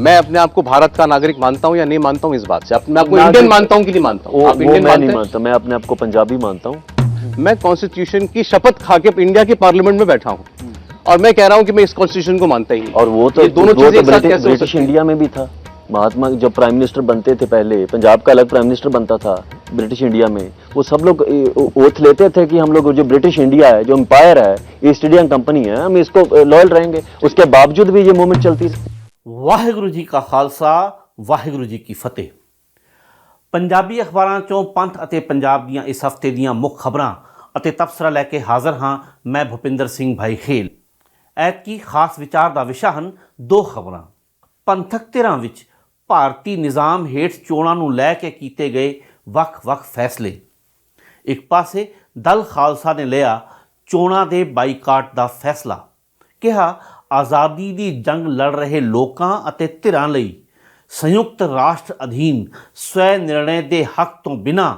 मैं अपने आप को भारत का नागरिक मानता हूँ या नहीं मानता हूँ इस बात से? अपने आप को नागरिक- इंडियन मानता हूँ कि नहीं मानता हूँ? इंडियन मैं नहीं मानता मैं अपने आप को पंजाबी मानता हूँ। मैं कॉन्स्टिट्यूशन की शपथ खा के इंडिया के पार्लियामेंट में बैठा हूँ। और मैं कह रहा हूँ कि मैं इस कॉन्स्टिट्यूशन को मानता ही और वो तो दोनों चीज़ें तो ब्रिटिश? इंडिया में भी था। महात्मा जब प्राइम मिनिस्टर बनते थे पहले पंजाब का अलग प्राइम मिनिस्टर बनता था ब्रिटिश इंडिया में। वो सब लोग ओथ लेते थे कि हम लोग जो ब्रिटिश इंडिया है जो एम्पायर है ईस्ट इंडियन कंपनी है हम इसको लॉयल रहेंगे। उसके बावजूद भी ये मूवमेंट चलती रही। ਵਾਹਿਗੁਰੂ ਜੀ ਕਾ ਖਾਲਸਾ, ਵਾਹਿਗੁਰੂ ਜੀ ਕੀ ਫਤਿਹ। ਪੰਜਾਬੀ ਅਖਬਾਰਾਂ ਚੋਂ ਪੰਥ ਅਤੇ ਪੰਜਾਬ ਦੀਆਂ ਇਸ ਹਫ਼ਤੇ ਦੀਆਂ ਮੁੱਖ ਖਬਰਾਂ ਅਤੇ ਤਬਸਰਾ ਲੈ ਕੇ ਹਾਜ਼ਰ ਹਾਂ ਮੈਂ ਭੁਪਿੰਦਰ ਸਿੰਘ ਭਾਈ ਖੇਲ। ਐਤਕੀ ਖਾਸ ਵਿਚਾਰ ਦਾ ਵਿਸ਼ਾ ਹਨ ਦੋ ਖਬਰਾਂ। ਪੰਥਕ ਧਿਰਾਂ ਵਿੱਚ ਭਾਰਤੀ ਨਿਜ਼ਾਮ ਹੇਠ ਚੋਣਾਂ ਨੂੰ ਲੈ ਕੇ ਕੀਤੇ ਗਏ ਵੱਖ-ਵੱਖ ਫੈਸਲੇ। ਇੱਕ ਪਾਸੇ ਦਲ ਖਾਲਸਾ ਨੇ ਲਿਆ ਚੋਣਾਂ ਦੇ ਬਾਈਕਾਟ ਦਾ ਫੈਸਲਾ। ਕਿਹਾ ਆਜ਼ਾਦੀ ਦੀ ਜੰਗ ਲੜ ਰਹੇ ਲੋਕਾਂ ਅਤੇ ਧਿਰਾਂ ਲਈ ਸੰਯੁਕਤ ਰਾਸ਼ਟਰ ਅਧੀਨ ਸਵੈ ਨਿਰਣੈ ਦੇ ਹੱਕ ਤੋਂ ਬਿਨਾਂ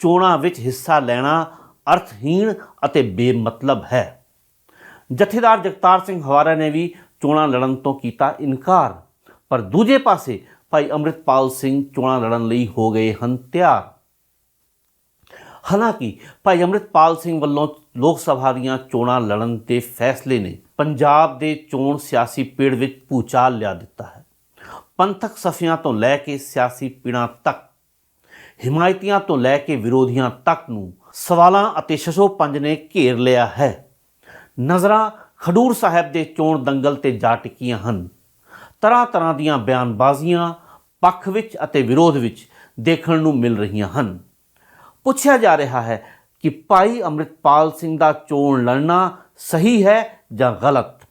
ਚੋਣਾਂ ਵਿੱਚ ਹਿੱਸਾ ਲੈਣਾ ਅਰਥਹੀਣ ਅਤੇ ਬੇਮਤਲਬ ਹੈ। ਜਥੇਦਾਰ ਜਗਤਾਰ ਸਿੰਘ ਹਵਾਰਾ ਨੇ ਵੀ ਚੋਣਾਂ ਲੜਨ ਤੋਂ ਕੀਤਾ ਇਨਕਾਰ, ਪਰ ਦੂਜੇ ਪਾਸੇ ਭਾਈ ਅੰਮ੍ਰਿਤਪਾਲ ਸਿੰਘ ਚੋਣਾਂ ਲੜਨ ਲਈ ਹੋ ਗਏ ਹਨ ਤਿਆਰ। ਹਾਲਾਂਕਿ ਭਾਈ ਅੰਮ੍ਰਿਤਪਾਲ ਸਿੰਘ ਵੱਲੋਂ ਲੋਕ ਸਭਾ ਦੀਆਂ ਚੋਣਾਂ ਲੜਨ ਦੇ ਫੈਸਲੇ ਨੇ ਪੰਜਾਬ ਦੇ ਚੋਣ ਸਿਆਸੀ ਪੀੜ ਵਿੱਚ ਭੂਚਾਲ ਲਿਆ ਦਿੱਤਾ ਹੈ। ਪੰਥਕ ਸਫਿਆਂ ਤੋਂ ਲੈ ਕੇ ਸਿਆਸੀ ਪੀੜਾਂ ਤੱਕ, ਹਿਮਾਇਤੀਆਂ ਤੋਂ ਲੈ ਕੇ ਵਿਰੋਧੀਆਂ ਤੱਕ ਨੂੰ ਸਵਾਲਾਂ ਅਤੇ ਸ਼ਸ਼ੋ ਪੰਜ ਨੇ ਘੇਰ ਲਿਆ ਹੈ। ਨਜ਼ਰਾਂ ਖਡੂਰ ਸਾਹਿਬ ਦੇ ਚੋਣ ਦੰਗਲ ਤੇ ਜਾ ਟਿਕੀਆਂ ਹਨ। ਤਰ੍ਹਾਂ ਤਰ੍ਹਾਂ ਦੀਆਂ ਬਿਆਨਬਾਜ਼ੀਆਂ ਪੱਖ ਵਿੱਚ ਅਤੇ ਵਿਰੋਧ ਵਿੱਚ ਦੇਖਣ ਨੂੰ ਮਿਲ ਰਹੀਆਂ ਹਨ। ਪੁੱਛਿਆ ਜਾ ਰਿਹਾ ਹੈ ਕਿ ਭਾਈ ਅੰਮ੍ਰਿਤਪਾਲ ਸਿੰਘ ਦਾ ਚੋਣ ਲੜਨਾ ਸਹੀ ਹੈ ਜਾਂ ਗਲਤ?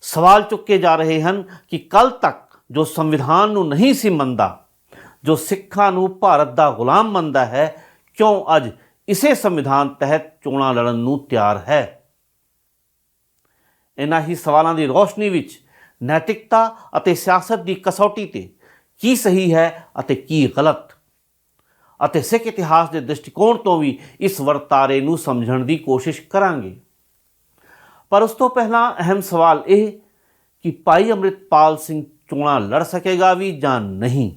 ਸਵਾਲ ਚੁੱਕੇ ਜਾ ਰਹੇ ਹਨ ਕਿ ਕੱਲ ਤੱਕ ਜੋ ਸੰਵਿਧਾਨ ਨੂੰ ਨਹੀਂ ਸੀ ਮੰਨਦਾ, ਜੋ ਸਿੱਖਾਂ ਨੂੰ ਭਾਰਤ ਦਾ ਗੁਲਾਮ ਮੰਨਦਾ ਹੈ, ਕਿਉਂ ਅੱਜ ਇਸੇ ਸੰਵਿਧਾਨ ਤਹਿਤ ਚੋਣਾਂ ਲੜਨ ਨੂੰ ਤਿਆਰ ਹੈ? ਇਨ੍ਹਾਂ ਹੀ ਸਵਾਲਾਂ ਦੀ ਰੋਸ਼ਨੀ ਵਿੱਚ ਨੈਤਿਕਤਾ ਅਤੇ ਸਿਆਸਤ ਦੀ ਕਸੌਟੀ ਤੇ ਕੀ ਸਹੀ ਹੈ ਅਤੇ ਕੀ ਗਲਤ? ਅਤੇ ਸਿੱਖ ਇਤਿਹਾਸ ਦੇ ਦ੍ਰਿਸ਼ਟੀਕੋਣ ਤੋਂ ਵੀ ਇਸ ਵਰਤਾਰੇ ਨੂੰ ਸਮਝਣ ਦੀ ਕੋਸ਼ਿਸ਼ ਕਰਾਂਗੇ। ਪਰ ਉਸ ਤੋਂ ਪਹਿਲਾਂ ਅਹਿਮ ਸਵਾਲ ਇਹ ਕਿ ਭਾਈ ਅੰਮ੍ਰਿਤਪਾਲ ਸਿੰਘ ਚੋਣਾਂ ਲੜ ਸਕੇਗਾ ਵੀ ਜਾਂ ਨਹੀਂ?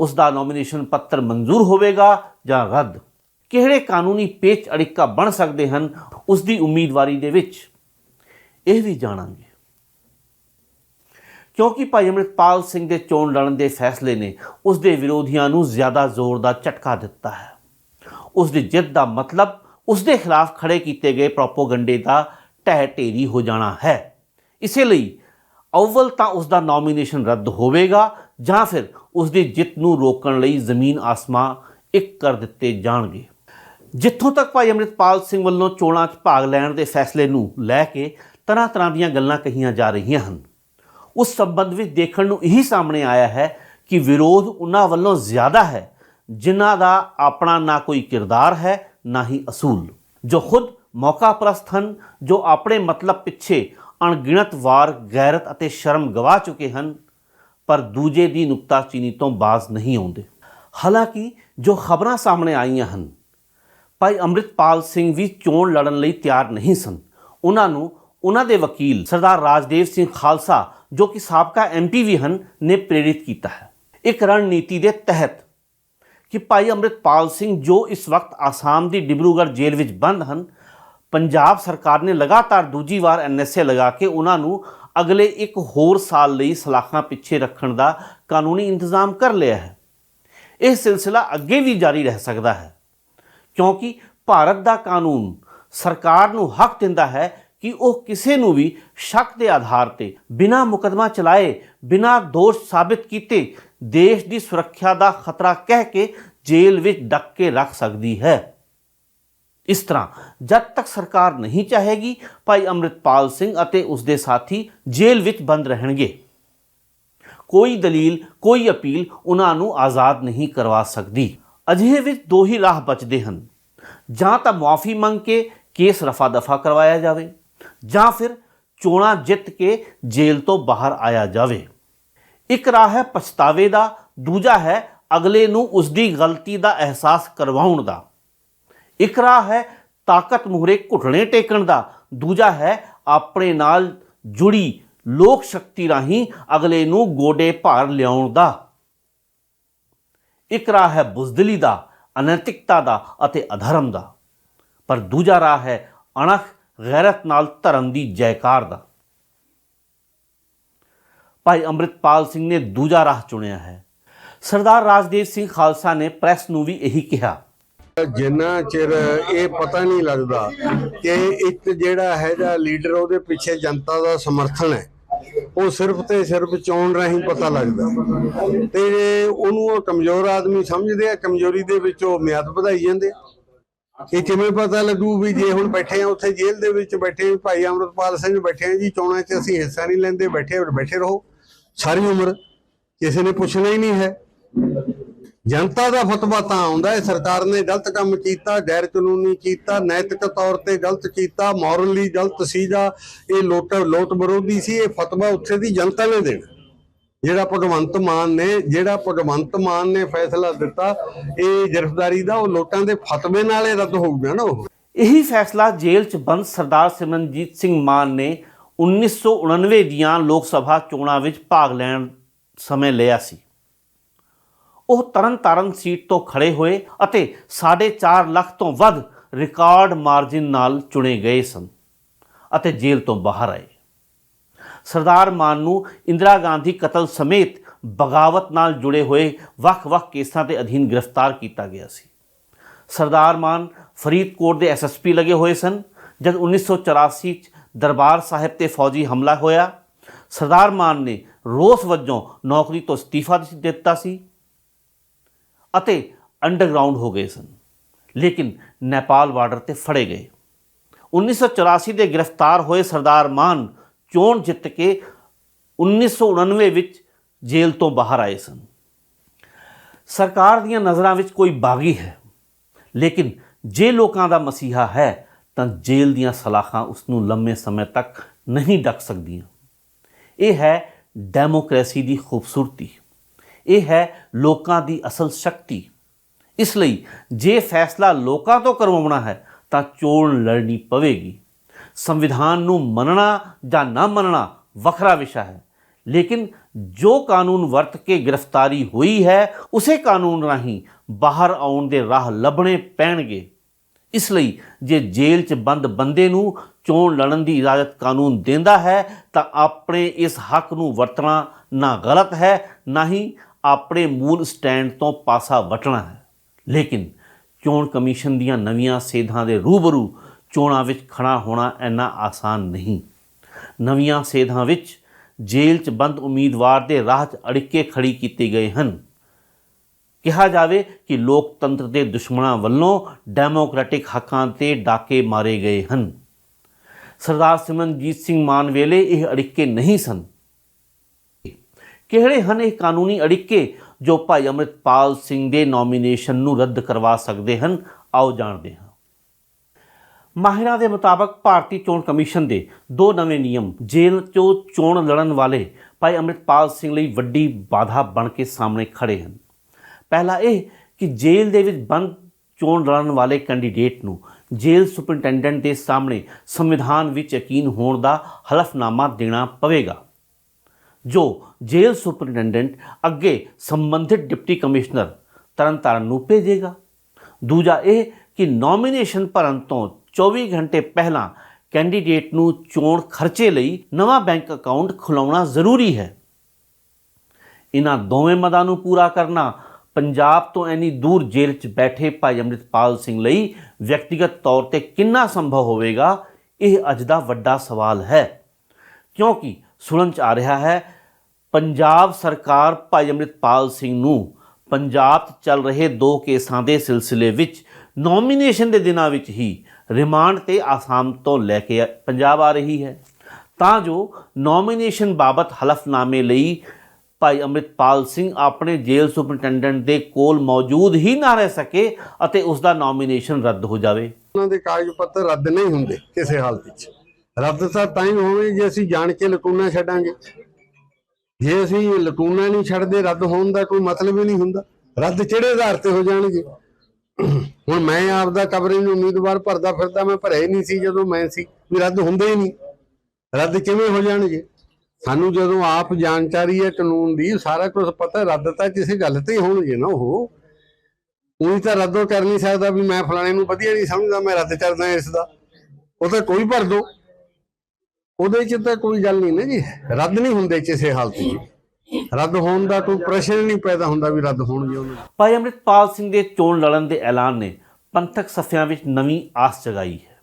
ਉਸ ਦਾ ਨੋਮੀਨੇਸ਼ਨ ਪੱਤਰ ਮਨਜ਼ੂਰ ਹੋਵੇਗਾ ਜਾਂ ਰੱਦ? ਕਿਹੜੇ ਕਾਨੂੰਨੀ ਪੇਚ ਅੜਿੱਕਾ ਬਣ ਸਕਦੇ ਹਨ ਉਸ ਦੀ ਉਮੀਦਵਾਰੀ ਦੇ ਵਿੱਚ? ਇਹ ਵੀ ਜਾਣਾਂਗੇ। ਕਿਉਂਕਿ ਭਾਈ ਅੰਮ੍ਰਿਤਪਾਲ ਸਿੰਘ ਦੇ ਚੋਣ ਲੜਨ ਦੇ ਫੈਸਲੇ ਨੇ ਉਸ ਦੇ ਵਿਰੋਧੀਆਂ ਨੂੰ ਜ਼ਿਆਦਾ ਜ਼ੋਰ ਦਾ ਝਟਕਾ ਦਿੱਤਾ ਹੈ। ਉਸ ਦੀ ਜਿੱਤ ਦਾ ਮਤਲਬ ਉਸ ਦੇ ਖਿਲਾਫ ਖੜੇ ਕੀਤੇ ਗਏ ਪ੍ਰੋਪੋਗੰਡੇ ਦਾ ਢਹਿ ਢੇਰੀ ਹੋ ਜਾਣਾ ਹੈ। ਇਸੇ ਲਈ ਅਵਲ ਤਾਂ ਉਸ ਦਾ ਨੋਮੀਨੇਸ਼ਨ ਰੱਦ ਹੋਵੇਗਾ ਜਾਂ ਫਿਰ ਉਸ ਦੀ ਜਿੱਤ ਨੂੰ ਰੋਕਣ ਲਈ ਜ਼ਮੀਨ ਆਸਮਾਂ ਇੱਕ ਕਰ ਦਿੱਤੇ ਜਾਣਗੇ। ਜਿੱਥੋਂ ਤੱਕ ਭਾਈ ਅੰਮ੍ਰਿਤਪਾਲ ਸਿੰਘ ਵੱਲੋਂ ਚੋਣਾਂ 'ਚ ਭਾਗ ਲੈਣ ਦੇ ਫੈਸਲੇ ਨੂੰ ਲੈ ਕੇ ਤਰ੍ਹਾਂ ਤਰ੍ਹਾਂ ਦੀਆਂ ਗੱਲਾਂ ਕਹੀਆਂ ਜਾ ਰਹੀਆਂ ਹਨ। ਉਸ ਸੰਬੰਧ ਵਿੱਚ ਦੇਖਣ ਨੂੰ ਇਹੀ ਸਾਹਮਣੇ ਆਇਆ ਹੈ ਕਿ ਵਿਰੋਧ ਉਹਨਾਂ ਵੱਲੋਂ ਜ਼ਿਆਦਾ ਹੈ, ਜਿਨ੍ਹਾਂ ਦਾ ਆਪਣਾ ਨਾ ਕੋਈ ਕਿਰਦਾਰ ਹੈ, ਨਾ ਹੀ ਅਸੂਲ। ਜੋ ਖੁਦ ਮੌਕਾ ਪ੍ਰਸਤ ਹਨ, ਜੋ ਆਪਣੇ ਮਤਲਬ ਪਿੱਛੇ ਅਣਗਿਣਤ ਵਾਰ, ਗੈਰਤ ਅਤੇ ਸ਼ਰਮ ਗਵਾ ਚੁੱਕੇ ਹਨ, ਪਰ ਦੂਜੇ ਦੀ ਨੁਕਤਾਚੀਨੀ ਤੋਂ ਬਾਜ਼ ਨਹੀਂ ਆਉਂਦੇ। ਹਾਲਾਂਕਿ ਜੋ ਖਬਰਾਂ ਸਾਹਮਣੇ ਆਈਆਂ ਹਨ, ਭਾਈ ਅੰਮ੍ਰਿਤਪਾਲ ਸਿੰਘ ਵੀ ਚੋਣ ਲੜਨ ਲਈ ਤਿਆਰ ਨਹੀਂ ਸਨ। ਉਹਨਾਂ ਨੂੰ ਉਹਨਾਂ ਦੇ ਵਕੀਲ ਸਰਦਾਰ ਰਾਜਦੇਵ ਸਿੰਘ ਖਾਲਸਾ ਜੋ ਕਿ ਸਾਬਕਾ ਐਮਪੀ ਵੀ ਹਨ, ਨੇ ਪ੍ਰੇਰਿਤ ਕੀਤਾ ਹੈ। ਇੱਕ ਰਣਨੀਤੀ ਦੇ ਤਹਿਤ ਕਿ ਭਾਈ ਅੰਮ੍ਰਿਤਪਾਲ ਸਿੰਘ ਜੋ ਇਸ ਵਕਤ ਆਸਾਮ ਦੀ ਡਿਬਰੂਗੜ੍ਹ ਜੇਲ੍ਹ ਵਿੱਚ ਬੰਦ ਹਨ, ਪੰਜਾਬ ਸਰਕਾਰ ਨੇ ਲਗਾਤਾਰ ਦੂਜੀ ਵਾਰ ਐਨਐਸਏ ਲਗਾ ਕੇ ਉਹਨਾਂ ਨੂੰ ਅਗਲੇ ਇੱਕ ਹੋਰ ਸਾਲ ਲਈ ਸਲਾਖਾਂ ਪਿੱਛੇ ਰੱਖਣ ਦਾ ਕਾਨੂੰਨੀ ਇੰਤਜ਼ਾਮ ਕਰ ਲਿਆ ਹੈ। ਇਹ ਸਿਲਸਿਲਾ ਅੱਗੇ ਵੀ ਜਾਰੀ ਰਹਿ ਸਕਦਾ ਹੈ, ਕਿਉਂਕਿ ਭਾਰਤ ਦਾ ਕਾਨੂੰਨ ਸਰਕਾਰ ਨੂੰ ਹੱਕ ਦਿੰਦਾ ਹੈ ਕਿ ਉਹ ਕਿਸੇ ਨੂੰ ਵੀ ਸ਼ੱਕ ਦੇ ਆਧਾਰ ਤੇ ਬਿਨਾਂ ਮੁਕਦਮਾ ਚਲਾਏ, ਬਿਨਾਂ ਦੋਸ਼ ਸਾਬਿਤ ਕੀਤੇ ਦੇਸ਼ ਦੀ ਸੁਰੱਖਿਆ ਦਾ ਖਤਰਾ ਕਹਿ ਕੇ ਜੇਲ੍ਹ ਵਿੱਚ ਡੱਕ ਕੇ ਰੱਖ ਸਕਦੀ ਹੈ। ਇਸ ਤਰ੍ਹਾਂ ਜਦ ਤੱਕ ਸਰਕਾਰ ਨਹੀਂ ਚਾਹੇਗੀ, ਭਾਈ ਅੰਮ੍ਰਿਤਪਾਲ ਸਿੰਘ ਅਤੇ ਉਸ ਦੇ ਸਾਥੀ ਜੇਲ੍ਹ ਵਿੱਚ ਬੰਦ ਰਹਿਣਗੇ। ਕੋਈ ਦਲੀਲ, ਕੋਈ ਅਪੀਲ ਉਹਨਾਂ ਨੂੰ ਆਜ਼ਾਦ ਨਹੀਂ ਕਰਵਾ ਸਕਦੀ। ਅਜਿਹੇ ਵਿੱਚ ਦੋ ਹੀ ਰਾਹ ਬਚਦੇ ਹਨ। ਜਾਂ ਤਾਂ ਮੁਆਫੀ ਮੰਗ ਕੇ ਕੇਸ ਰਫਾ ਦਫਾ ਕਰਵਾਇਆ ਜਾਵੇ ਜਾਂ ਫਿਰ ਚੋਣਾਂ ਜਿੱਤ ਕੇ ਜੇਲ੍ਹ ਤੋਂ ਬਾਹਰ ਆਇਆ ਜਾਵੇ। ਇੱਕ ਰਾਹ ਹੈ ਪਛਤਾਵੇ ਦਾ, ਦੂਜਾ ਹੈ ਅਗਲੇ ਨੂੰ ਉਸ ਦੀ ਗਲਤੀ ਦਾ ਅਹਿਸਾਸ ਕਰਵਾਉਣ ਦਾ। ਇੱਕ ਰਾਹ ਹੈ ਤਾਕਤ ਮੂਹਰੇ ਘੁਟਣੇ ਟੇਕਣ ਦਾ, ਦੂਜਾ ਹੈ ਆਪਣੇ ਨਾਲ ਜੁੜੀ ਲੋਕ ਸ਼ਕਤੀ ਰਾਹੀਂ ਅਗਲੇ ਨੂੰ ਗੋਡੇ ਭਾਰ ਲਿਆਉਣ ਦਾ। ਇੱਕ ਰਾਹ ਹੈ ਬੁਜ਼ਦਲੀ ਦਾ, ਅਨੈਤਿਕਤਾ ਦਾ ਅਤੇ ਅਧਰਮ ਦਾ। ਪਰ ਦੂਜਾ ਰਾਹ ਹੈ ਅਣਖ ਗੈਰਤ ਨਾਲ ਧਰਮ ਦੀ ਜੈਕਾਰ ਦਾ। ਭਾਈ ਅੰਮ੍ਰਿਤਪਾਲ ਸਿੰਘ ਨੇ ਦੂਜਾ ਰਾਹ ਚੁਣਿਆ ਹੈ। ਸਰਦਾਰ ਰਾਜਦੇਵ ਸਿੰਘ ਖਾਲਸਾ ਨੇ ਪ੍ਰੈਸ ਨੂੰ ਵੀ ਇਹੀ ਕਿਹਾ। ਜਿੰਨਾ ਚਿਰ ਇਹ ਪਤਾ ਨਹੀਂ ਲੱਗਦਾ ਕਿ ਇੱਕ ਜਿਹੜਾ ਹੈਗਾ ਲੀਡਰ ਉਹਦੇ ਪਿੱਛੇ ਜਨਤਾ ਦਾ ਸਮਰਥਨ ਹੈ, ਉਹ ਸਿਰਫ ਤੇ ਸਿਰਫ ਚੋਣ ਰਾਹੀਂ ਪਤਾ ਲੱਗਦਾ। ਤੇ ਉਹਨੂੰ ਉਹ ਕਮਜ਼ੋਰ ਆਦਮੀ ਸਮਝਦੇ ਆ, ਕਮਜ਼ੋਰੀ ਦੇ ਵਿੱਚ ਉਹ ਮਿਆਦ ਵਧਾਈ ਜਾਂਦੇ ਆ। ਇਹ ਕਿਵੇਂ ਪਤਾ ਲੱਗੂ ਵੀ ਜੇ ਹੁਣ ਬੈਠੇ ਆ ਉੱਥੇ ਜੇਲ੍ਹ ਦੇ ਵਿੱਚ ਬੈਠੇ ਆ, ਭਾਈ ਅਮਰਪਾਲ ਸਿੰਘ ਬੈਠੇ ਆ ਜੀ ਚੋਣਾਂ 'ਚ ਅਸੀਂ ਹਿੱਸਾ ਨਹੀਂ ਲੈਂਦੇ ਬੈਠੇ ਬੈਠੇ ਰਹੋ। ਸਾਰੀ ਉਮਰ ਕਿਸੇ ਨੇ ਪੁੱਛਣਾ ਹੀ ਨਹੀਂ ਹੈ। ਜਨਤਾ ਦਾ ਫਤਵਾ ਤਾਂ ਆਉਂਦਾ ਹੈ ਸਰਕਾਰ ਨੇ ਗਲਤ ਕੰਮ ਕੀਤਾ ਗੈਰ ਕਾਨੂੰਨੀ ਕੀਤਾ ਨੈਤਿਕ ਤੌਰ ਤੇ ਗਲਤ ਕੀਤਾ ਮੋਰਲੀ ਗਲਤ ਸੀ ਜਾਂ ਇਹ ਲੋਟ ਲੋਟ ਵਿਰੋਧੀ ਸੀ ਇਹ ਫਤਵਾ ਉੱਥੇ ਦੀ ਜਨਤਾ ਨੇ ਦੇਣਾ। ਜਿਹੜਾ ਭਗਵੰਤ ਮਾਨ ਨੇ, ਜਿਹੜਾ ਭਗਵੰਤ ਮਾਨ ਨੇ ਫੈਸਲਾ ਦਿੱਤਾ, ਇਹ ਗ੍ਰਿਫਤਾਰੀ ਦਾ ਉਹ ਲੋਕਾਂ ਦੇ ਫਤਵੇ ਨਾਲ ਹੀ ਰੱਦ ਹੋਊਗਾ ਨਾ ਉਹ। ਇਹੀ ਫੈਸਲਾ ਜੇਲ੍ਹ 'ਚ ਬੰਦ ਸਰਦਾਰ ਸਿਮਰਨਜੀਤ ਸਿੰਘ ਮਾਨ ਨੇ 1999 ਦੀਆਂ ਲੋਕ ਸਭਾ ਚੋਣਾਂ ਵਿੱਚ ਭਾਗ ਲੈਣ ਸਮੇਂ ਲਿਆ ਸੀ। ਉਹ ਤਰਨਤਾਰਨ ਸੀਟ ਤੋਂ ਖੜੇ ਹੋਏ ਅਤੇ 4.5 ਲੱਖ ਤੋਂ ਵੱਧ ਰਿਕਾਰਡ ਮਾਰਜਿਨ ਨਾਲ ਚੁਣੇ ਗਏ ਸਨ ਅਤੇ ਜੇਲ੍ਹ ਤੋਂ ਬਾਹਰ ਆਏ। ਸਰਦਾਰ ਮਾਨ ਨੂੰ ਇੰਦਰਾ ਗਾਂਧੀ ਕਤਲ ਸਮੇਤ ਬਗਾਵਤ ਨਾਲ ਜੁੜੇ ਹੋਏ ਵੱਖ-ਵੱਖ ਕੇਸਾਂ ਦੇ ਅਧੀਨ ਗ੍ਰਿਫਤਾਰ ਕੀਤਾ ਗਿਆ ਸੀ। ਸਰਦਾਰ ਮਾਨ ਫਰੀਦਕੋਟ ਦੇ ਐਸਐਸਪੀ ਲੱਗੇ ਹੋਏ ਸਨ। ਜਦ 1984 ਚ ਦਰਬਾਰ ਸਾਹਿਬ ਤੇ ਫੌਜੀ ਹਮਲਾ ਹੋਇਆ, ਸਰਦਾਰ ਮਾਨ ਨੇ ਰੋਸ ਵਜੋਂ ਨੌਕਰੀ ਤੋਂ ਅਸਤੀਫਾ ਦਿੱਤਾ ਸੀ ਅਤੇ ਅੰਡਰਗਰਾਉਂਡ ਹੋ ਗਏ ਸਨ। ਲੇਕਿਨ ਨੇਪਾਲ ਬਾਰਡਰ ਤੇ ਫੜੇ ਗਏ। 1984 ਦੇ ਗ੍ਰਿਫਤਾਰ ਹੋਏ ਸਰਦਾਰ ਮਾਨ ਚੋਣ ਜਿੱਤ ਕੇ 1999 ਵਿੱਚ ਜੇਲ੍ਹ ਤੋਂ ਬਾਹਰ ਆਏ ਸਨ। ਸਰਕਾਰ ਦੀਆਂ ਨਜ਼ਰਾਂ ਵਿੱਚ ਕੋਈ ਬਾਗੀ ਹੈ, ਲੇਕਿਨ ਜੇ ਲੋਕਾਂ ਦਾ ਮਸੀਹਾ ਹੈ, ਤਾਂ ਜੇਲ੍ਹ ਦੀਆਂ ਸਲਾਖਾਂ ਉਸ ਨੂੰ ਲੰਮੇ ਸਮੇਂ ਤੱਕ ਨਹੀਂ ਡੱਕ ਸਕਦੀਆਂ। ਇਹ ਹੈ ਡੈਮੋਕ੍ਰੇਸੀ ਦੀ ਖੂਬਸੂਰਤੀ। ਇਹ ਹੈ ਲੋਕਾਂ ਦੀ ਅਸਲ ਸ਼ਕਤੀ। ਇਸ ਲਈ ਜੇ ਫੈਸਲਾ ਲੋਕਾਂ ਤੋਂ ਕਰਵਾਉਣਾ ਹੈ, ਤਾਂ ਚੋਣ ਲੜਨੀ ਪਵੇਗੀ। ਸੰਵਿਧਾਨ ਨੂੰ ਮੰਨਣਾ ਜਾਂ ਨਾ ਮੰਨਣਾ ਵੱਖਰਾ ਵਿਸ਼ਾ ਹੈ। ਲੇਕਿਨ ਜੋ ਕਾਨੂੰਨ ਵਰਤ ਕੇ ਗ੍ਰਿਫਤਾਰੀ ਹੋਈ ਹੈ, ਉਸੇ ਕਾਨੂੰਨ ਰਾਹੀਂ ਬਾਹਰ ਆਉਣ ਦੇ ਰਾਹ ਲੱਭਣੇ ਪੈਣਗੇ। ਇਸ ਲਈ ਜੇ ਜੇਲ੍ਹ 'ਚ ਬੰਦ ਬੰਦੇ ਨੂੰ ਚੋਣ ਲੜਨ ਦੀ ਇਜਾਜ਼ਤ ਕਾਨੂੰਨ ਦਿੰਦਾ ਹੈ, ਤਾਂ ਆਪਣੇ ਇਸ ਹੱਕ ਨੂੰ ਵਰਤਣਾ ਨਾ ਗਲਤ ਹੈ, ਨਾ ਹੀ ਆਪਣੇ ਮੂਲ ਸਟੈਂਡ ਤੋਂ ਪਾਸਾ ਵਟਣਾ ਹੈ। ਲੇਕਿਨ ਚੋਣ ਕਮਿਸ਼ਨ ਦੀਆਂ ਨਵੀਆਂ ਸੇਧਾਂ ਦੇ ਰੂਬਰੂ ਚੋਣਾਂ ਵਿੱਚ ਖੜਾ ਹੋਣਾ ਇੰਨਾ ਆਸਾਨ ਨਹੀਂ। ਨਵੀਆਂ ਸੇਧਾਂ ਵਿੱਚ ਜੇਲ੍ਹ 'ਚ ਬੰਦ ਉਮੀਦਵਾਰ ਦੇ ਰਾਹ 'ਚ ਅੜਿੱਕੇ ਖੜੀ ਕੀਤੇ ਗਏ ਹਨ। ਕਿਹਾ ਜਾਵੇ ਕਿ ਲੋਕਤੰਤਰ ਦੇ ਦੁਸ਼ਮਣਾਂ ਵੱਲੋਂ ਡੈਮੋਕ੍ਰੈਟਿਕ ਹੱਕਾਂ ਤੇ ਡਾਕੇ ਮਾਰੇ ਗਏ ਹਨ। ਸਰਦਾਰ ਸਿਮਰਨਜੀਤ ਸਿੰਘ ਮਾਨ ਵੇਲੇ ਇਹ ਅੜਿੱਕੇ ਨਹੀਂ ਸਨ। ਕਿਹੜੇ ਹਨ ਇਹ ਕਾਨੂੰਨੀ ਅੜਿੱਕੇ ਜੋ ਭਾਈ ਅੰਮ੍ਰਿਤਪਾਲ ਸਿੰਘ ਦੇ ਨੋਮੀਨੇਸ਼ਨ ਨੂੰ ਰੱਦ ਕਰਵਾ ਸਕਦੇ ਹਨ? ਆਓ ਜਾਣਦੇ ਹਾਂ। ਮਾਹਿਰਾਂ ਦੇ ਮੁਤਾਬਕ ਭਾਰਤੀ ਚੋਣ ਕਮਿਸ਼ਨ ਦੇ ਦੋ ਨਵੇਂ ਨਿਯਮ ਜੇਲ੍ਹ 'ਚੋਂ ਚੋਣ ਲੜਨ ਵਾਲੇ ਭਾਈ ਅੰਮ੍ਰਿਤਪਾਲ ਸਿੰਘ ਲਈ ਵੱਡੀ ਬਾਧਾ ਬਣ ਕੇ ਸਾਹਮਣੇ ਖੜੇ ਹਨ। ਪਹਿਲਾ ਇਹ ਕਿ ਜੇਲ੍ਹ ਦੇ ਵਿੱਚ ਬੰਦ ਚੋਣ ਲੜਨ ਵਾਲੇ ਕੈਂਡੀਡੇਟ ਨੂੰ ਜੇਲ੍ਹ ਸੁਪਰਡੈਂਟੈਂਟ ਦੇ ਸਾਹਮਣੇ ਸੰਵਿਧਾਨ ਵਿੱਚ ਯਕੀਨ ਹੋਣ ਦਾ ਹਲਫਨਾਮਾ ਦੇਣਾ ਪਵੇਗਾ। ਜੋ ਜੇਲ੍ਹ ਸੁਪਰਡੈਂਟੈਂਟ ਅੱਗੇ ਸੰਬੰਧਿਤ ਡਿਪਟੀ ਕਮਿਸ਼ਨਰ ਤਰਨਤਾਰਨ ਨੂੰ ਭੇਜੇਗਾ। ਦੂਜਾ ਇਹ ਕਿ ਨੋਮੀਨੇਸ਼ਨ ਭਰਨ ਤੋਂ 24 ਘੰਟੇ ਪਹਿਲਾਂ ਕੈਂਡੀਡੇਟ ਨੂੰ ਚੋਣ ਖਰਚੇ ਲਈ ਨਵਾਂ ਬੈਂਕ ਅਕਾਊਂਟ ਖੁਲਾਉਣਾ ਜ਼ਰੂਰੀ ਹੈ। ਇਹਨਾਂ ਦੋਵੇਂ ਮਦਾਂ ਨੂੰ ਪੂਰਾ ਕਰਨਾ ਪੰਜਾਬ ਤੋਂ ਇੰਨੀ ਦੂਰ ਜੇਲ੍ਹ 'ਚ ਬੈਠੇ ਭਾਈ ਅੰਮ੍ਰਿਤਪਾਲ ਸਿੰਘ ਲਈ ਵਿਅਕਤੀਗਤ ਤੌਰ ਤੇ ਕਿੰਨਾ ਸੰਭਵ ਹੋਵੇਗਾ, ਇਹ ਅੱਜ ਦਾ ਵੱਡਾ ਸਵਾਲ ਹੈ। ਕਿਉਂਕਿ ਸੁਣਨ 'ਚ ਆ ਰਿਹਾ ਹੈ, ਪੰਜਾਬ ਸਰਕਾਰ ਭਾਈ ਅੰਮ੍ਰਿਤਪਾਲ ਸਿੰਘ ਨੂੰ ਪੰਜਾਬ 'ਚ ਚੱਲ ਰਹੇ ਦੋ ਕੇਸਾਂ ਦੇ ਸਿਲਸਿਲੇ ਵਿੱਚ ਨੋਮੀਨੇਸ਼ਨ ਦੇ ਦਿਨਾਂ ਵਿੱਚ ਹੀ ਰਿਮਾਂਡ ਤੇ ਆਸਾਮ ਤੋਂ ਲੈ ਕੇ ਪੰਜਾਬ ਆ ਰਹੀ ਹੈ। ਤਾਂ ਜੋ ਨੋਮੀਨੇਸ਼ਨ ਬਾਬਤ ਹਲਫਨਾਮੇ ਲਈ ਭਾਈ ਅੰਮ੍ਰਿਤਪਾਲ ਸਿੰਘ ਆਪਣੇ ਜੇਲ੍ਹ ਸੁਪਰਡੈਂਟੈਂਟ ਦੇ ਕੋਲ ਮੌਜੂਦ ਹੀ ਨਾ ਰਹਿ ਸਕੇ ਅਤੇ ਉਸ ਦਾ ਨੋਮੀਨੇਸ਼ਨ ਰੱਦ ਹੋ ਜਾਵੇ। ਉਹਨਾਂ ਦੇ ਕਾਗਜ਼ ਪੱਤਰ ਰੱਦ ਨਹੀਂ ਹੁੰਦੇ ਕਿਸੇ ਹਾਲਤ ਵਿੱਚ। ਰੱਦ ਤਾਂ ਤਾਂ ਹੀ ਹੋਵੇ ਜੇ ਅਸੀਂ ਜਾਣ ਕੇ ਲਕੂਨਾ ਛੱਡਾਂਗੇ। ਜੇ ਅਸੀਂ ਲਕੂਨਾ ਨਹੀਂ ਛੱਡਦੇ, ਰੱਦ ਹੋਣ ਦਾ ਕੋਈ ਮਤਲਬ ਹੀ ਨਹੀਂ ਹੁੰਦਾ। ਰੱਦ ਕਿਹੜੇ ਆਧਾਰ ਤੇ ਹੋ ਜਾਣਗੇ? ਹੁਣ ਮੈਂ ਆਪਦਾ ਕਬਰਿੰਗ ਉਮੀਦਵਾਰ ਭਰਦਾ ਫਿਰਦਾ, ਮੈਂ ਭਰਿਆ ਹੀ ਨਹੀਂ ਸੀ ਜਦੋਂ ਮੈਂ ਸੀ। ਵੀ ਰੱਦ ਹੁੰਦੇ ਹੀ ਨਹੀਂ। ਰੱਦ ਕਿਵੇਂ ਹੋ ਜਾਣਗੇ? ਸਾਨੂੰ ਜਦੋਂ ਆਪ ਜਾਣਕਾਰੀ ਹੈ, ਕਾਨੂੰਨ ਦੀ, ਸਾਰਾ ਕੁਝ ਪਤਾ, ਰੱਦ ਤਾਂ ਕਿਸੇ ਗੱਲ ਤੇ ਹੀ ਹੋਣਗੇ ਨਾ ਉਹ। ਉਹੀ ਤਾਂ ਰੱਦੋ ਕਰ ਨਹੀਂ ਸਕਦਾ ਵੀ ਮੈਂ ਫਲਾਣੇ ਨੂੰ ਵਧੀਆ ਨਹੀਂ ਸਮਝਦਾ, ਮੈਂ ਰੱਦ ਕਰਦਾ ਇਸ ਦਾ। ਉਹ ਤਾਂ ਕੋਈ ਭਰ ਦੋ। ਉਹਦੇ ਚ ਤਾਂ ਕੋਈ ਗੱਲ ਨਹੀਂ ਨਾ ਜੀ। ਰੱਦ ਨਹੀਂ ਹੁੰਦੇ ਕਿਸੇ ਹਾਲਤ 'ਚ। ਰੱਦ ਹੋਣ ਦਾ ਕੋਈ ਪ੍ਰਸ਼ਨ ਨਹੀਂ ਪੈਦਾ ਹੁੰਦਾ ਵੀ ਰੱਦ ਹੋਣਗੇ ਉਹਨਾਂ। ਭਾਈ ਅੰਮ੍ਰਿਤਪਾਲ ਸਿੰਘ ਦੇ ਚੋਣ ਲੜਨ ਦੇ ਐਲਾਨ ਨੇ ਪੰਥਕ ਸਫਿਆਂ ਵਿੱਚ ਨਵੀਂ ਆਸ ਜਗਾਈ ਹੈ।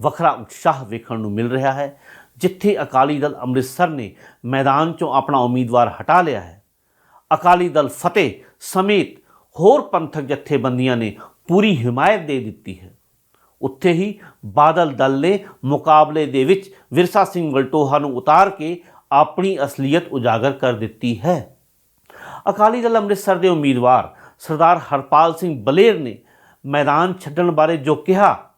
ਵੱਖਰਾ ਉਤਸ਼ਾਹ ਵੇਖਣ ਨੂੰ ਮਿਲ ਰਿਹਾ ਹੈ, ਜਿੱਥੇ ਅਕਾਲੀ ਦਲ ਅੰਮ੍ਰਿਤਸਰ ਨੇ ਮੈਦਾਨ 'ਚੋਂ ਆਪਣਾ ਉਮੀਦਵਾਰ ਹਟਾ ਲਿਆ ਹੈ। ਅਕਾਲੀ ਦਲ ਫਤਿਹ ਸਮੇਤ ਹੋਰ ਪੰਥਕ ਜਥੇਬੰਦੀਆਂ ਨੇ ਪੂਰੀ ਹਿਮਾਇਤ ਦੇ ਦਿੱਤੀ ਹੈ। ਉੱਥੇ ਹੀ ਬਾਦਲ ਦਲ ਨੇ ਮੁਕਾਬਲੇ ਦੇ ਵਿੱਚ ਵਿਰਸਾ ਸਿੰਘ ਵਲਟੋਹਾ ਨੂੰ ਉਤਾਰ ਕੇ ਆਪਣੀ ਅਸਲੀਅਤ ਉਜਾਗਰ ਕਰ ਦਿੱਤੀ ਹੈ। ਅਕਾਲੀ ਦਲ ਅੰਮ੍ਰਿਤਸਰ ਦੇ ਉਮੀਦਵਾਰ ਸਰਦਾਰ ਹਰਪਾਲ ਸਿੰਘ ਬਲੇਰ ਨੇ ਮੈਦਾਨ ਛੱਡਣ ਬਾਰੇ ਜੋ ਕਿਹਾ।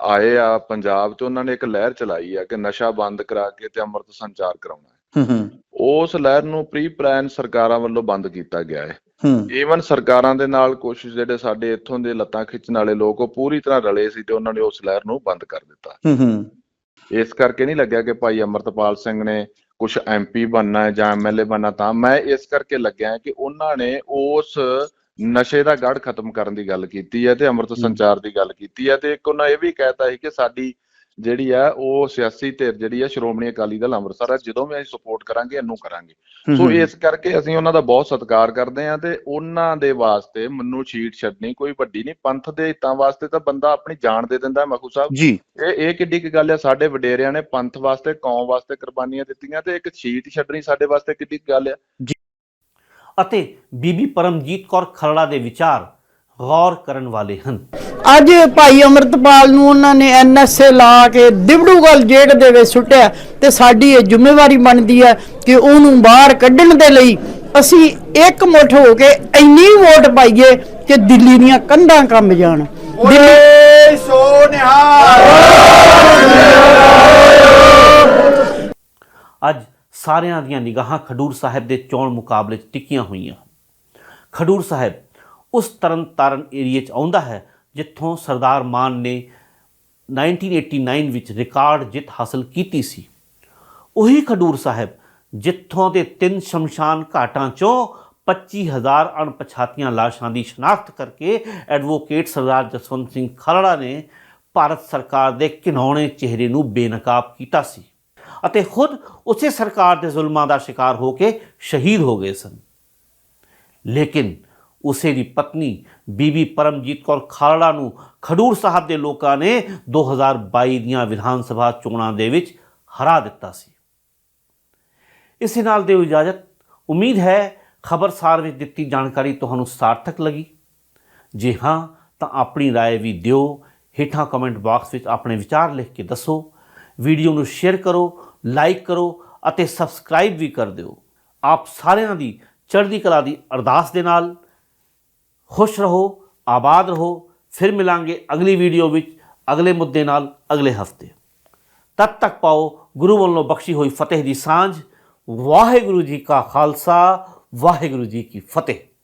ਆਏ ਆ ਪੰਜਾਬ ਚ ਉਹਨਾਂ ਨੇ ਇੱਕ ਲਹਿਰ ਚਲਾਈ ਆ ਕਿ ਨਸ਼ਾ ਬੰਦ ਕਰਾ ਕੇ ਤੇ ਅੰਮ੍ਰਿਤ ਸੰਚਾਰ ਕਰਾਉਣਾ ਹੈ। ਹੂੰ ਹੂੰ। ਉਸ ਲਹਿਰ ਨੂੰ ਪ੍ਰੀ ਪਲਾਨ ਸਰਕਾਰਾਂ ਵੱਲੋਂ ਬੰਦ ਕੀਤਾ ਗਿਆ ਹੈ। ਹੂੰ। ਈਵਨ ਸਰਕਾਰਾਂ ਦੇ ਨਾਲ ਕੁਝ ਜਿਹੜੇ ਸਾਡੇ ਇੱਥੋਂ ਦੇ ਲੱਤਾਂ ਖਿੱਚਣ ਵਾਲੇ ਲੋਕ ਉਹ ਪੂਰੀ ਤਰ੍ਹਾਂ ਰਲੇ ਸੀ ਤੇ ਉਹਨਾਂ ਨੇ ਉਸ ਲਹਿਰ ਨੂੰ ਬੰਦ ਕਰ ਦਿੱਤਾ। ਹੂੰ ਹੂੰ। ਇਸ ਕਰਕੇ ਨਹੀਂ ਲੱਗਿਆ ਕਿ ਭਾਈ ਅਮਰਤਪਾਲ ਸਿੰਘ ਨੇ ਕੁਝ ਐਮਪੀ ਬਣਨਾ ਹੈ ਜਾਂ ਐਮਐਲਏ ਬਣਨਾ ਤਾਂ ਮੈਂ ਇਸ ਕਰਕੇ ਲੱਗਿਆ ਕਿ ਉਹਨਾਂ ਨੇ ਉਸ ਨਸ਼ੇ ਦਾ ਗੜ ਖਤਮ ਕਰਨ ਦੀ ਗੱਲ ਕੀਤੀ ਹੈ ਤੇ ਅੰਮ੍ਰਿਤ ਸੰਚਾਰ ਦੀ ਗੱਲ ਕੀਤੀ ਹੈ ਤੇ ਇੱਕ ਉਹਨਾਂ ਇਹ ਵੀ ਕਹਿਤਾ ਸੀ ਕਿ ਸਾਡੀ ਜਿਹੜੀ ਆ ਉਹ ਸਿਆਸੀ ਧਿਰ ਜਿਹੜੀ ਆ ਸ਼੍ਰੋਮਣੀ ਅਕਾਲੀ ਦਲ ਅੰਮ੍ਰਿਤਸਰ ਆ ਜਦੋਂ ਵੀ ਅਸੀਂ ਸਪੋਰਟ ਕਰਾਂਗੇ ਇਹਨੂੰ ਕਰਾਂਗੇ। ਸੋ ਇਸ ਕਰਕੇ ਅਸੀਂ ਉਹਨਾਂ ਦਾ ਬਹੁਤ ਸਤਿਕਾਰ ਕਰਦੇ ਹਾਂ ਤੇ ਉਹਨਾਂ ਦੇ ਵਾਸਤੇ ਮੰਨੂ ਛੀਟ ਛੱਡਣੀ ਕੋਈ ਵੱਡੀ ਨਹੀਂ ਪੰਥ ਦੇ ਹਿੱਤਾਂ ਵਾਸਤੇ ਤਾਂ ਬੰਦਾ ਆਪਣੀ ਜਾਨ ਦੇ ਦਿੰਦਾ ਮਖੂ ਸਾਹਿਬ। ਜੀ। ਇਹ ਇਹ ਕਿੱਡੀ ਕੀ ਗੱਲ ਹੈ ਸਾਡੇ ਵਡੇਰਿਆਂ ਨੇ ਪੰਥ ਵਾਸਤੇ ਕੌਮ ਵਾਸਤੇ ਕੁਰਬਾਨੀਆਂ ਦਿੱਤੀਆਂ ਤੇ ਇੱਕ ਛੀਟ ਛੱਡਣੀ ਸਾਡੇ ਵਾਸਤੇ ਕਿੱਡੀ ਗੱਲ ਹੈ ਅਤੇ ਬੀਬੀ ਪਰਮਜੀਤ ਕੌਰ ਖਰੜਾ ਦੇ ਵਿਚਾਰ ਗੌਰ ਕਰਨ ਵਾਲੇ ਹਨ। ਅੱਜ ਭਾਈ ਅਮਰਤਪਾਲ ਨੂੰ ਉਹਨਾਂ ਨੇ ਐਨਐਸਏ ਲਾ ਕੇ ਦਿਬੜੂਗਲ ਜੇਲ੍ਹ ਦੇ ਵਿੱਚ ਸੁੱਟਿਆ ਤੇ ਸਾਡੀ ਇਹ ਜ਼ਿੰਮੇਵਾਰੀ ਬਣਦੀ ਹੈ ਕਿ ਉਹਨੂੰ ਬਾਹਰ ਕੱਢਣ ਦੇ ਲਈ ਅਸੀਂ ਇੱਕ ਮੁੱਠ ਹੋ ਕੇ ਇੰਨੀ ਵੋਟ ਪਾਈਏ ਕਿ ਦਿੱਲੀ ਦੀਆਂ ਕੰਧਾਂ ਕੰਬ ਜਾਣ। ਦਿੱਲੀ ਅੱਜ ਸਾਰਿਆਂ ਦੀਆਂ ਨਿਗਾਹਾਂ ਖਡੂਰ ਸਾਹਿਬ ਦੇ ਚੋਣ ਮੁਕਾਬਲੇ 'ਚ ਟਿਕੀਆਂ ਹੋਈਆਂ। ਖਡੂਰ ਸਾਹਿਬ ਉਸ ਤਰਨ ਤਾਰਨ ਏਰੀਏ 'ਚ ਆਉਂਦਾ ਹੈ ਜਿੱਥੋਂ ਸਰਦਾਰ ਮਾਨ ਨੇ 1989 ਵਿੱਚ ਰਿਕਾਰਡ ਜਿੱਤ ਹਾਸਲ ਕੀਤੀ ਸੀ, ਉਹੀ ਖਡੂਰ ਸਾਹਿਬ ਜਿੱਥੋਂ ਦੇ ਤਿੰਨ ਸ਼ਮਸ਼ਾਨ ਘਾਟਾਂ 'ਚੋਂ 25000 ਅਣਪਛਾਤੀਆਂ ਲਾਸ਼ਾਂ ਦੀ ਸ਼ਨਾਖਤ ਕਰਕੇ ਐਡਵੋਕੇਟ ਸਰਦਾਰ ਜਸਵੰਤ ਸਿੰਘ ਖਰੜਾ ਨੇ ਭਾਰਤ ਸਰਕਾਰ ਦੇ ਘਿਨਾਉਣੇ ਚਿਹਰੇ ਨੂੰ ਬੇਨਕਾਬ ਕੀਤਾ ਸੀ ਅਤੇ ਖੁਦ ਉਸੇ ਸਰਕਾਰ ਦੇ ਜ਼ੁਲਮਾਂ ਦਾ ਸ਼ਿਕਾਰ ਹੋ ਕੇ ਸ਼ਹੀਦ ਹੋ ਗਏ ਸਨ। ਲੇਕਿਨ ਉਸੇ ਦੀ ਪਤਨੀ ਬੀਬੀ ਪਰਮਜੀਤ ਕੌਰ ਖਾਲੜਾ ਨੂੰ ਖਡੂਰ ਸਾਹਿਬ ਦੇ ਲੋਕਾਂ ਨੇ 2022 ਦੀਆਂ ਵਿਧਾਨ ਸਭਾ ਚੋਣਾਂ ਦੇ ਵਿੱਚ ਹਰਾ ਦਿੱਤਾ ਸੀ ਇਸੇ ਨਾਲ ਦਿਓ ਇਜਾਜ਼ਤ ਉਮੀਦ ਹੈ ਖਬਰਸਾਰ ਵਿੱਚ ਦਿੱਤੀ ਜਾਣਕਾਰੀ ਤੁਹਾਨੂੰ ਸਾਰਥਕ ਲੱਗੀ ਜੇ ਹਾਂ ਤਾਂ ਆਪਣੀ رائے ਵੀ ਦਿਓ ਹੇਠਾਂ ਕਮੈਂਟ ਬਾਕਸ ਵਿੱਚ ਆਪਣੇ ਵਿਚਾਰ ਲਿਖ ਕੇ ਦੱਸੋ ਵੀਡੀਓ ਨੂੰ ਸ਼ੇਅਰ ਕਰੋ ਲਾਈਕ ਕਰੋ ਅਤੇ ਸਬਸਕ੍ਰਾਈਬ ਵੀ ਕਰ ਦਿਓ ਆਪ ਸਾਰਿਆਂ ਦੀ ਚੜ੍ਹਦੀ ਕਲਾ ਦੀ ਅਰਦਾਸ ਦੇ ਨਾਲ ਖੁਸ਼ ਰਹੋ, ਆਬਾਦ ਰਹੋ। ਫਿਰ ਮਿਲਾਂਗੇ ਅਗਲੀ ਵੀਡੀਓ ਵਿੱਚ, ਅਗਲੇ ਮੁੱਦੇ ਨਾਲ, ਅਗਲੇ ਹਫ਼ਤੇ। ਤਦ ਤੱਕ ਪਾਓ, ਗੁਰੂ ਵੱਲੋਂ ਬਖਸ਼ੀ ਹੋਈ ਫਤਿਹ ਦੀ ਸਾਂਝ। ਵਾਹਿਗੁਰੂ ਜੀ ਕਾ ਖਾਲਸਾ, ਵਾਹਿਗੁਰੂ ਜੀ ਕੀ ਫਤਿਹ।